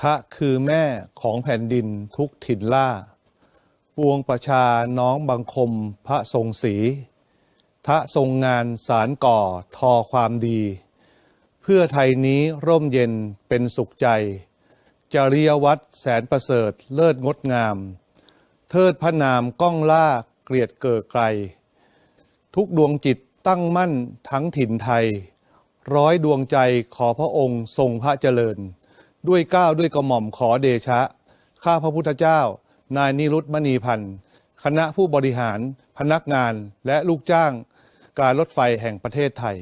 ทะคือแม่ของแผ่นดินทุกถิ่นล่า ปวงประชาน้องบังคมพระทรงศรีทะทรงงานสารก่อทอความดี เพื่อไทยนี้ร่มเย็นเป็นสุขใจ จริยวัตรแสนประเสริฐเลิศงดงาม เทิดพระนามก้องล่าเกลียดเกิดไกล ทุกดวงจิตตั้งมั่นทั้งถิ่นไทย ร้อยดวงใจขอพระองค์ทรงพระเจริญ ด้วยก้าวด้วยกระหม่อมขอเดชะ ข้าพระพุทธเจ้า นายนิรุตมณีพันธ์คณะผู้บริหาร พนักงานและลูกจ้าง การรถไฟแห่งประเทศไทย